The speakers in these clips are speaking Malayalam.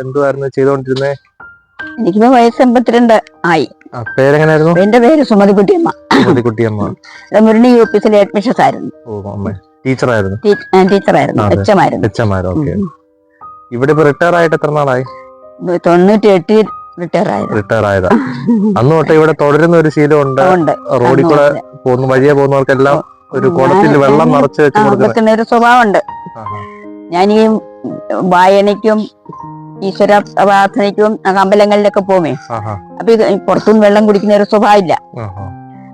എന്തുവായിരുന്നു ചെയ്തോണ്ടിരുന്നേ എനിക്കിപ്പോ വയസ്സ് എൺപത്തിരണ്ട് ആയി. പേരെങ്ങനായിരുന്നു? എന്റെ പേര് സുമതിക്കുട്ടിയമ്മ. കുട്ടിയമ്മ ഇത് മുരളി യു പി സിലെ അഡ്മിഷൻ ആയിരുന്നു ടീച്ചറായിരുന്നു? ടീച്ചറായിരുന്നു. അതെ. എച്ച് ആയിരുന്നു. എച്ചമാരോ ഓക്കെ. ഇവിടെ ഇപ്പൊ റിട്ടയർ ആയിട്ട് എത്ര നാളായി? തൊണ്ണൂറ്റി എട്ടിൽ റിട്ടയർ ആയിരുന്നു റിട്ടയർ ആയതാ അന്ന് തൊട്ട് ഇവിടെ തുടരുന്ന ഒരു ശീലം ഉണ്ട്. റോഡിൽ കൂടെ പോകുന്ന വഴിയെ പോകുന്നവർക്കെല്ലാം ഒരു കുളത്തിൽ വെള്ളം നിറച്ച് വെച്ച് കൊടുക്കുന്ന ഒരു സ്വഭാവമുണ്ട്. ഞാൻ ഈ വായനയ്ക്കും ഈശ്വര പ്രാർത്ഥനയ്ക്കും അമ്പലങ്ങളിലൊക്കെ പോകുമേ ആഹാ. അപ്പൊ ഇത് പുറത്തുനിന്ന് വെള്ളം കുടിക്കുന്ന ഒരു സ്വഭാവമില്ല.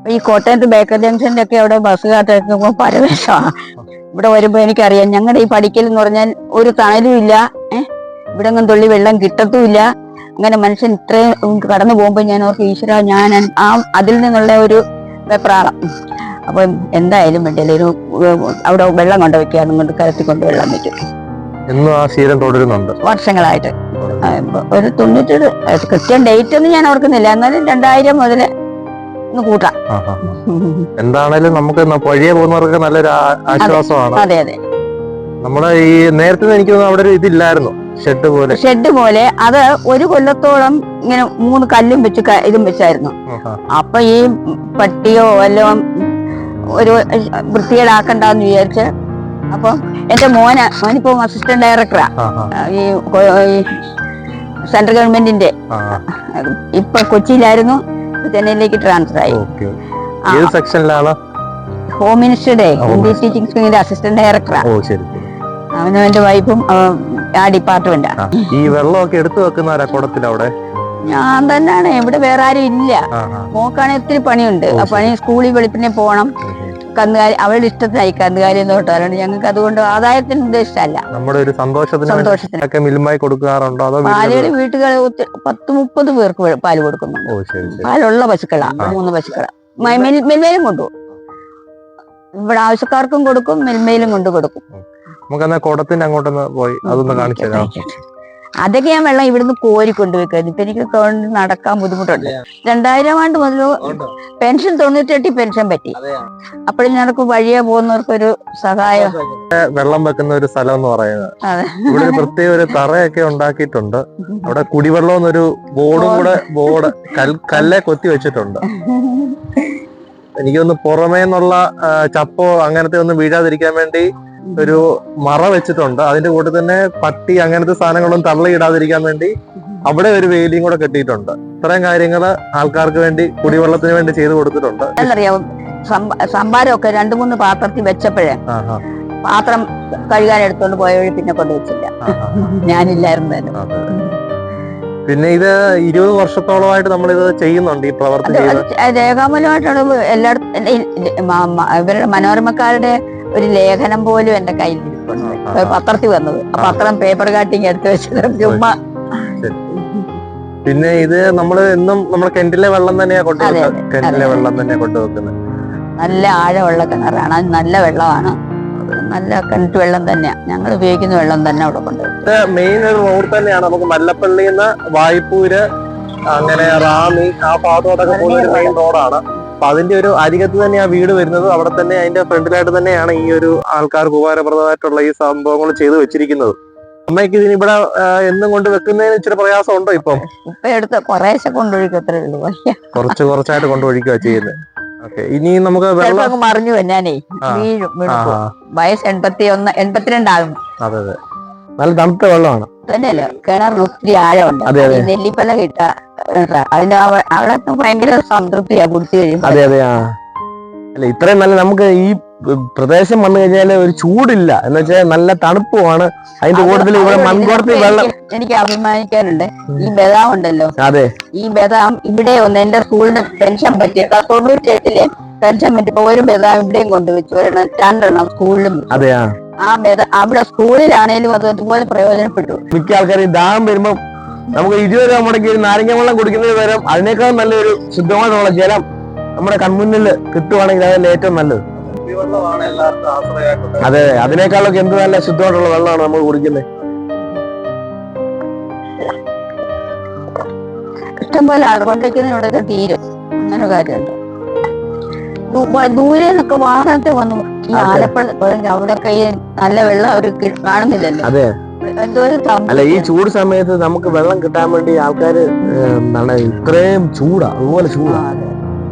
ഇല്ല ഈ കോട്ടയത്ത് ബേക്കർ ജംഗ്ഷന്റെ ഒക്കെ അവിടെ ബസ് കാട്ടുമ്പോൾ പരവേശമാണ് ഇവിടെ വരുമ്പോ എനിക്കറിയാം ഞങ്ങളുടെ ഈ പഠിക്കൽ എന്ന് പറഞ്ഞാൽ ഒരു തണലും ഇല്ല ഏഹ് ഇവിടെ ഒന്നും തുള്ളി വെള്ളം കിട്ടത്തുമില്ല. അങ്ങനെ മനുഷ്യൻ ഇത്രയും കടന്നു പോകുമ്പോ ഞാൻ ഓർക്കും ഈശ്വര ഞാൻ ആ അതിൽ നിന്നുള്ള ഒരു വെപ്രാളം. അപ്പം എന്തായാലും വേണ്ടിയല്ലേ ഒരു അവിടെ വെള്ളം കൊണ്ടുവയ്ക്കാനും കൊണ്ട് കരത്തി കൊണ്ട് വെള്ളം വെക്കും എന്നും ആ ശീലം തുടരുന്നുണ്ട്. വർഷങ്ങളായിട്ട്. ഒരു തൊണ്ണൂറ്റി കൃത്യം ഡേറ്റ് ഒന്നും ഞാൻ ഓർക്കുന്നില്ല. എന്നാലും രണ്ടായിരം മുതൽ കൂട്ടാം. എന്താണേലും നമുക്ക് വഴിയെ പോകുന്നവർക്ക് നല്ലൊരു ആശ്വാസമാണ്. അതെ അതെ നമ്മുടെ ഈ നേരത്തെ എനിക്ക് അവിടെ ഒരു ഇതില്ലായിരുന്നു. ഷെഡ് പോലെ. ഷെഡ് പോലെ. അത് ഒരു കൊല്ലത്തോളം ഇങ്ങനെ മൂന്ന് കല്ലും വെച്ച് ഇതും വെച്ചായിരുന്നു. അപ്പൊ ഈ പട്ടിയോ വല്ലതും ഒരു വൃത്തികേടാക്കണ്ടെന്ന് വിചാരിച്ച് അപ്പൊ എന്റെ മോന മോനിപ്പോ അസിസ്റ്റന്റ് ഡയറക്ടറാ. ഈ സെൻട്രൽ ഗവൺമെന്റിന്റെ. ഇപ്പൊ കൊച്ചിയിലായിരുന്നു ചെന്നൈയിലേക്ക് ട്രാൻസ്ഫർ ആയി. സെക്ഷനിലാണ് ഹോം മിനിസ്റ്ററുടെ ഹിന്ദി ടീച്ചിങ് സ്കൂളിന്റെ അസിസ്റ്റന്റ് ഡയറക്ടറാ. അവനും എന്റെ വൈഫും ആ ഡിപ്പാർട്ട്മെന്റാ ഈ വെള്ളമൊക്കെ എടുത്തു വെക്കുന്നവരാ കുടത്തിൽ അവിടെ ഞാൻ തന്നെയാണ് ഇവിടെ വേറെ ആരും ഇല്ല. മോക്കാണെങ്കിൽ ഒത്തിരി പണിയുണ്ട്. ആ പണി സ്കൂളിൽ വെളുപ്പിനെ പോകണം. കന്നുകാലി അവളുടെ ഇഷ്ടത്തിനായി കന്നുകാലി എന്ന് തൊട്ട് അതുകൊണ്ട് ഞങ്ങൾക്ക് അതുകൊണ്ട് ആദായത്തിന് ഉദ്ദേശിച്ചല്ല നമ്മുടെ ഒരു സന്തോഷത്തിന് സന്തോഷത്തിന്. മിൽമായി കൊടുക്കാറുണ്ടോ? അതോ പാലുകൾ വീട്ടിൽ വീട്ടുകൾ പത്ത് മുപ്പത് പേർക്ക് പാൽ കൊടുക്കുന്നു പാലുള്ള പശുക്കളാ മൂന്ന് പശുക്കളാ. മിൽമയിലും കൊണ്ടുപോകും. ഇവിടെ ആവശ്യക്കാർക്കും കൊടുക്കും മിൽമയിലും കൊണ്ട് കൊടുക്കും. നമുക്ക് എന്നാ കുടത്തിന്റെ അങ്ങോട്ടൊന്ന് പോയി അതൊന്ന് കാണിച്ചു തരാം. അതൊക്കെ ഞാൻ വെള്ളം ഇവിടുന്ന് കോരി കൊണ്ടുപോയിക്കായിരുന്നു. ഇപ്പൊ എനിക്ക് നടക്കാൻ ബുദ്ധിമുട്ടുണ്ട്. രണ്ടായിരം ആണ്ട് മുതൽ പെൻഷൻ തൊണ്ണൂറ്റെട്ടി പെൻഷൻ പറ്റി. അപ്പോഴും ഞങ്ങൾക്ക് വഴിയെ പോകുന്നവർക്കൊരു സഹായം. വെള്ളം വെക്കുന്ന ഒരു സ്ഥലം എന്ന് പറയുന്നത്. ഇവിടെ ഒരു പ്രത്യേക ഒരു തറയൊക്കെ ഉണ്ടാക്കിയിട്ടുണ്ട്. അവിടെ കുടിവെള്ളം എന്നൊരു ബോർഡും കൂടെ ബോർഡ് കല്ലെ കൊത്തി വെച്ചിട്ടുണ്ട്. എനിക്കൊന്ന് പുറമേ നിന്നുള്ള ആ, ചപ്പോ അങ്ങനത്തെ ഒന്നും വീഴാതിരിക്കാൻ വേണ്ടി ഒരു മറ വെച്ചിട്ടുണ്ട്. അതിന്റെ കൂടെ തന്നെ പട്ടി അങ്ങനത്തെ സാധനങ്ങളൊന്നും തള്ളിയിടാതിരിക്കാൻ വേണ്ടി അവിടെ ഒരു വേലിയും കൂടെ കെട്ടിയിട്ടുണ്ട്. ഇത്രയും കാര്യങ്ങൾ ആൾക്കാർക്ക് വേണ്ടി കുടിവെള്ളത്തിന് വേണ്ടി ചെയ്തു കൊടുത്തിട്ടുണ്ട്. എന്നറിയാം സംഭാരമൊക്കെ രണ്ടു മൂന്ന് പാത്രത്തിൽ വെച്ചപ്പോഴേ പാത്രം കഴുകാൻ എടുത്തോണ്ട് പോയ വഴി പിന്നെ കൊണ്ടുവച്ചില്ല വെച്ചില്ല. ഞാനില്ലായിരുന്നു തന്നെ പിന്നെ ഇത് ഇരുപത് വർഷത്തോളമായിട്ട് നമ്മൾ ഇത് ചെയ്യുന്നുണ്ട് ഈ പ്രവർത്തനം രേഖാമൂലമായിട്ടുള്ള രേഖാമൂലമായിട്ടാണ് എല്ലായിടത്തും ഇവരുടെ മനോരമക്കാരുടെ ഒരു ലേഖനം പോലും എന്റെ കയ്യിൽ ഇരിപ്പുണ്ട്. ആ, പത്രത്തിൽ വന്നത്. അപ്പൊ പത്രം പേപ്പർ കാട്ടിങ് എടുത്ത് വെച്ചത് ചുമ്മാ. പിന്നെ ഇത് നമ്മൾ എന്നും നമ്മൾ കിണറ്റിലെ വെള്ളം തന്നെയാ കൊണ്ടുവെക്കുന്നത് കിണറ്റിലെ വെള്ളം തന്നെ കൊണ്ടുവെക്കുന്നത് നല്ല ആഴമുള്ള കിണറാണ്. നല്ല വെള്ളമാണ്. നല്ല കിണറ്റ് വെള്ളം തന്നെയാ. ഞങ്ങൾ ഉപയോഗിക്കുന്ന വെള്ളം തന്നെ അവിടെ ഇത് മെയിൻ ഒരു റോഡ് തന്നെയാണ്. നമുക്ക് മല്ലപ്പള്ളിയിൽ നിന്ന് വായ്പൂര് അങ്ങനെ റാന്നി ആ പാതോടൊക്കെ പോകുന്ന ഒരു മെയിൻ റോഡാണ് അപ്പൊ അതിന്റെ ഒരു അരികത്ത് തന്നെ ആ വീട് വരുന്നത് അവിടെ തന്നെ അതിന്റെ ഫ്രണ്ടിലായിട്ട് തന്നെയാണ് ഈ ഒരു ആൾക്കാർക്ക് ഉപകാരപ്രദമായിട്ടുള്ള ഈ സംഭവങ്ങൾ ചെയ്തു വെച്ചിരിക്കുന്നത്. അമ്മയ്ക്ക് ഇതിന് ഇവിടെ എന്നും കൊണ്ട് വെക്കുന്നതിന് ഇച്ചിരി പ്രയാസം ഉണ്ടോ ഇപ്പം? ഇപ്പൊ എടുത്ത് കുറേശ്ശെ കൊണ്ടൊഴുക്കത്രേ ഉള്ളൂ. കുറച്ച് കുറച്ചായിട്ട് കൊണ്ടുപോയിക്കുക ചെയ്യുന്നത് ഓക്കെ ഇനി നമുക്ക് വെള്ളം മറിഞ്ഞു ഞാനേ വീഴും വയസ്സ് എൺപത്തി ഒന്ന് എൺപത്തിരണ്ടാകും അതെ അതെ. നല്ല തണുത്ത വെള്ളമാണ്. തന്നെയല്ലോ കിണറിൽ ഒത്തിരി ആഴമുണ്ട്. നെല്ലിപ്പല കിട്ട അതിന്റെ അവിടെ ഭയങ്കര സംതൃപ്തിയാ കുടിച്ചു കഴിയുമ്പോ. അതെ അതെ ആ. അല്ല ഇത്രയും നല്ല നമുക്ക് ഈ പ്രദേശം വന്നു കഴിഞ്ഞാൽ ഒരു ചൂടില്ല. എന്ന് വെച്ചാൽ നല്ല തണുപ്പുമാണ്. അതിന്റെ കൂടുതൽ ഇവിടെ മൺകുടത്തിൽ വെള്ളം എനിക്ക് അഭിമാനിക്കാനുണ്ട്. ഈ ബദാം ഉണ്ടല്ലോ. അതെ. ഈ ബദാം ഇവിടെ ഒന്ന് എന്റെ സ്കൂളിന് പെൻഷൻ പറ്റി തൊണ്ണൂറ്റി എട്ടിലെ പെൻഷൻ പറ്റിയപ്പോ ഒരു ബദാം ഇവിടെയും കൊണ്ടുവച്ചു. ഒരെണ്ണം രണ്ടെണ്ണം സ്കൂളിലും. അതെയാ അതെ ആ. ബദാം അവിടെ സ്കൂളിലാണേലും അത് അതുപോലെ പ്രയോജനപ്പെട്ടു. മിക്ക ആൾക്കാർ ഈ ദാഹം വരുമ്പം നമുക്ക് ഇരുപത് രൂപ മുടക്കി ഒരു നാരങ്ങ വെള്ളം കുടിക്കുന്നത് വരും അതിനേക്കാൾ നല്ലൊരു ശുദ്ധമായിട്ടുള്ള ജലം നമ്മുടെ കൺമുന്നിൽ കിട്ടുവാണെങ്കിൽ അതല്ലേ ഏറ്റവും നല്ലത്. അതെ അതിനേക്കാളൊക്കെ എന്ത് നല്ല ശുദ്ധമായിട്ടുള്ള വെള്ളമാണ് നമ്മൾ കുടിക്കുന്നത്. ഇഷ്ടംപോലെ തീരും. അങ്ങനെ കാര്യമുണ്ട്. വ- ദൂരെ നിന്നൊക്കെ വാഹനത്തിൽ വന്നു ഈ ആലപ്പുഴ അവിടെ കയ്യിൽ നല്ല വെള്ളം അവർ കാണുന്നില്ലല്ലോ. അല്ല ഈ ചൂട് സമയത്ത് നമുക്ക് വെള്ളം കിട്ടാൻ വേണ്ടി ആൾക്കാര് എന്താണ് ഇത്രയും ചൂടാ അതുപോലെ ചൂടാ.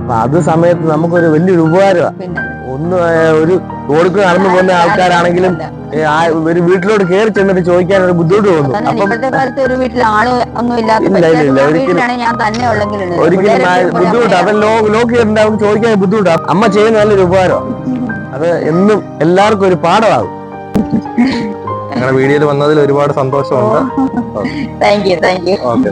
അപ്പൊ അത് സമയത്ത് നമുക്കൊരു വലിയൊരു ഉപകാരമാണ് ഒന്ന് ഒരു റോഡിൽ നടന്നു പോകുന്ന ആൾക്കാരാണെങ്കിലും ഒരു വീട്ടിലോട്ട് കയറി ചെന്നിട്ട് ചോദിക്കാൻ ഒരു ബുദ്ധിമുട്ട് തോന്നും. കാരണം അപ്പം ഇപ്പോഴത്തെ ഒരു വീട്ടിൽ ആൾ ഒന്നും ഇല്ലാത്ത ഇല്ല, ഇല്ല, ഇല്ല, പറ്റാത്ത ഒരിക്കലും- ബുദ്ധിമുട്ട്. അത് ലോക്ക് ചെയ്തിട്ടുണ്ടാവും ചോദിക്കാൻ ബുദ്ധിമുട്ടാ. അമ്മ ചെയ്യുന്ന നല്ലൊരു ഉപകാരം അത് എന്നും എല്ലാവർക്കും ഒരു പാഠമാകും. ഞങ്ങളുടെ വീഡിയോയിൽ വന്നതിൽ ഒരുപാട് സന്തോഷമുണ്ട്. Thank you thank you okay